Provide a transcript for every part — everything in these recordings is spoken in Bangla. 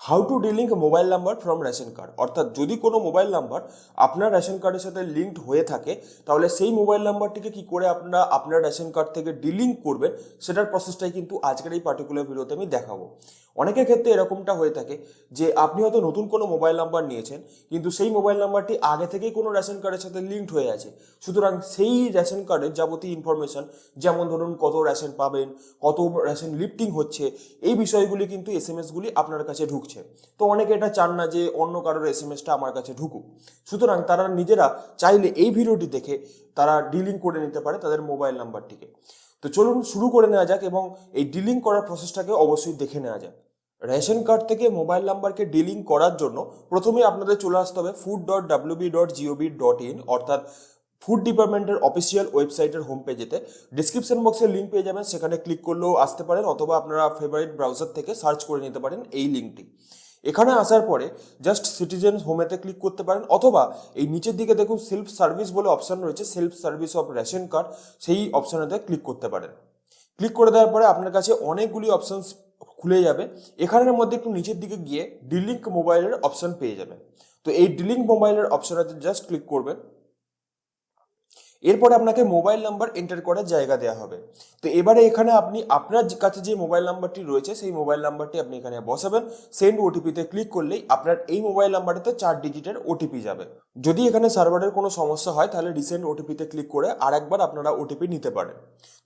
How to delink mobile number from ration card অর্থাৎ যদি কোনো মোবাইল নাম্বার আপনার রেশন কার্ডের সাথে লিঙ্কড হয়ে থাকে, তাহলে সেই মোবাইল নাম্বারটিকে কি করে আপনারা, আপনার রেশন কার্ড থেকে ডিলিঙ্ক করবেন, সেটার প্রসেসটাই কিন্তু আজকের এই পার্টিকুলার ভিডিওতে আমি দেখাবো। অনেকের ক্ষেত্রে এরকমটা হয়ে থাকে যে আপনি হয়তো নতুন কোনো মোবাইল নাম্বার নিয়েছেন, কিন্তু সেই মোবাইল নাম্বারটি আগে থেকেই কোনো রেশন কার্ডের সাথে লিঙ্কড হয়ে আছে। সুতরাং সেই রেশন কার্ডের যাবতীয় ইনফরমেশন যেমন ধরুন কত রেশন পাবেন, কত রেশন লিফটিং হচ্ছে, এই বিষয়গুলি কিন্তু এস এম এসগুলি আপনার কাছে ঢুকছে। তো অনেকে এটা চান না যে অন্য কারোর এস এম এসটা আমার কাছে ঢুকুক। সুতরাং তারা নিজেরা চাইলে এই ভিডিওটি দেখে তারা ডিলিং করে নিতে পারে তাদের মোবাইল নাম্বারটিকে। তো চলুন শুরু করে নেওয়া যাক এবং এই ডিলিং করার প্রসেসটাকে অবশ্যই দেখে নেওয়া যাক। রেশন কার্ড থেকে মোবাইল নাম্বারকে ডিলিং করার জন্য প্রথমে আপনাদের চলে আসতে হবে ফুড ডট ডাব্লিউবি ডট জিওবি ডট ইন অর্থাৎ ফুড ডিপার্টমেন্টের অফিসিয়াল ওয়েবসাইটের হোম পেজেতে ডিসক্রিপশন বক্সে লিঙ্ক পেয়ে যাবেন। সেখানে ক্লিক করলেও আসতে পারেন অথবা আপনারা ফেভারিট ব্রাউজার থেকে সার্চ করে নিতে পারেন এই লিঙ্কটি এখানে আসার পরে জাস্ট সিটিজেন হোমেতে ক্লিক করতে পারেন অথবা এই নিচের দিকে দেখুন সেলফ সার্ভিস বলে অপশান রয়েছে self service of ration card সেই অপশনেতে ক্লিক করতে পারেন। ক্লিক করে দেওয়ার পরে আপনার কাছে অনেকগুলি অপশনস খুলে যাবে। এখানের মধ্যে একটু নিচের দিকে গিয়ে ডিলিঙ্ক মোবাইলের অপশান পেয়ে যাবেন। তো এই ডিলিঙ্ক মোবাইলের অপশনেতে জাস্ট ক্লিক করবেন। এরপরে আপনাকে মোবাইল নাম্বার এন্টার করার জায়গা দেওয়া হবে। তো এবারে এখানে আপনি, আপনার কাছে যে মোবাইল নাম্বারটি রয়েছে, সেই মোবাইল নাম্বারটি আপনি এখানে বসাবেন। সেন্ড ওটিপিতে ক্লিক করলেই আপনার এই মোবাইল নাম্বারটিতে চার ডিজিটের ওটিপি যাবে। যদি এখানে সার্ভারের কোনো সমস্যা হয়, তাহলে রিসেন্ট ওটিপিতে ক্লিক করে আরেকবার আপনারা ওটিপি নিতে পারেন।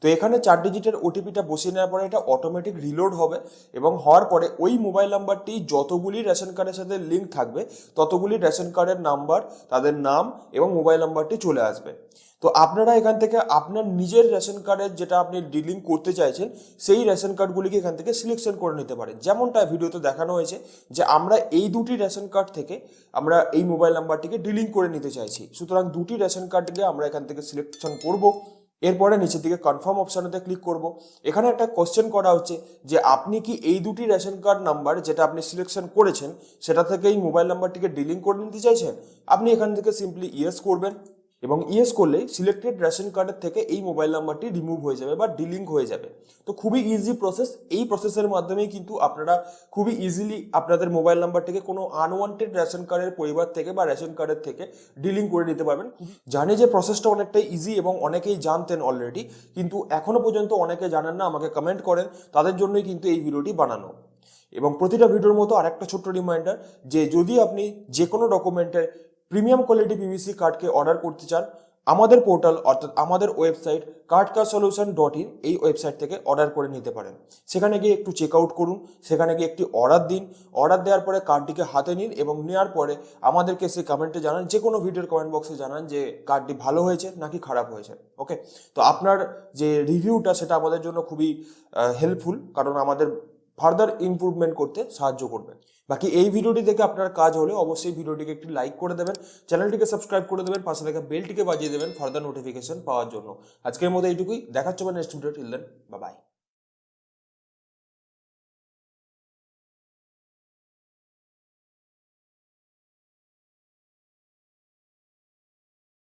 তো এখানে চার ডিজিটের ওটিপিটা বসিয়ে নেওয়ার পরে এটা অটোমেটিক রিলোড হবে এবং হওয়ার পরে ওই মোবাইল নাম্বারটি যতগুলি রেশন কার্ডের সাথে লিঙ্ক থাকবে, ততগুলি রেশন কার্ডের নাম্বার, তাদের নাম এবং মোবাইল নাম্বারটি চলে আসবে। তো আপনারা এখান থেকে আপনার নিজের রেশন কার্ডের যেটা আপনি ডিলিং করতে চাইছেন, সেই রেশন কার্ডগুলিকে এখান থেকে সিলেকশন করে নিতে পারেন। যেমনটা ভিডিওতে দেখানো হয়েছে যে আমরা এই দুটি রেশন কার্ড থেকে আমরা এই মোবাইল নাম্বারটিকে ডিলিং করে নিতে চাইছি। সুতরাং দুটি রেশন কার্ডকে আমরা এখান থেকে সিলেকশন করব। এরপরে নিচের দিকে কনফার্ম অপশানেতে ক্লিক করব। এখানে একটা কোশ্চেন করা হচ্ছে যে আপনি কি এই দুটি রেশন কার্ড নাম্বার যেটা আপনি সিলেকশন করেছেন, সেটা থেকে এই মোবাইল নাম্বারটিকে ডিলিং করে নিতে চাইছেন? আপনি এখান থেকে সিম্পলি ইয়েস করবেন। এবং ইয়েস করলেই সিলেক্টেড রেশন কার্ডের থেকে এই মোবাইল নাম্বারটি রিমুভ হয়ে যাবে বা ডিলিং হয়ে যাবে। তো খুবই ইজি প্রসেস এই প্রসেসের মাধ্যমেই কিন্তু আপনারা খুবই ইজিলি আপনাদের মোবাইল নাম্বারটিকে কোনো আনওয়ান্টেড রেশন কার্ডের পরিবার থেকে বা রেশন কার্ডের থেকে ডিলিং করে নিতে পারবেন। জানি যে প্রসেসটা অনেকটাই ইজি এবং অনেকেই জানতেন অলরেডি কিন্তু এখনও পর্যন্ত অনেকে জানেন না, আমাকে কমেন্ট করেন। তাদের জন্যই কিন্তু এই ভিডিওটি বানানো। এবং প্রতিটা ভিডিওর মতো আরেকটা ছোট্ট রিমাইন্ডার যে যদি আপনি যে কোনো ডকুমেন্টের প্রিমিয়াম কোয়ালিটি পিভিসি কার্ডকে অর্ডার করতে চান, আমাদের পোর্টাল অর্থাৎ আমাদের website card car solution dot in এই ওয়েবসাইট থেকে অর্ডার করে নিতে পারেন। সেখানে গিয়ে একটু চেক আউট করুন, সেখানে গিয়ে একটি অর্ডার দিন। অর্ডার দেওয়ার পরে কার্ডটিকে হাতে নিন এবং নেওয়ার পরে আমাদেরকে সে কমেন্টে জানান যে কোনো ভিডিওর কমেন্ট বক্সে জানান যে কার্ডটি ভালো হয়েছে নাকি খারাপ হয়েছে ওকে তো আপনার যে রিভিউটা সেটা আমাদের জন্য খুবই হেল্পফুল কারণ আমাদের ফার্দার ইমপ্রুভমেন্ট করতে সাহায্য করবে। বাকি এই ভিডিওটি দেখে আপনার কাজ হলে অবশ্যই ভিডিওটিকে একটি লাইক করে দেবেন চ্যানেলটিকে সাবস্ক্রাইব করে দেবেন, পাশে থাকা বেলটিকে বাজিয়ে দেবেন ফার্দার নোটিফিকেশন পাওয়ার জন্য। আজকের মতো এইটুকুই, দেখাচ্ছে next video till then bye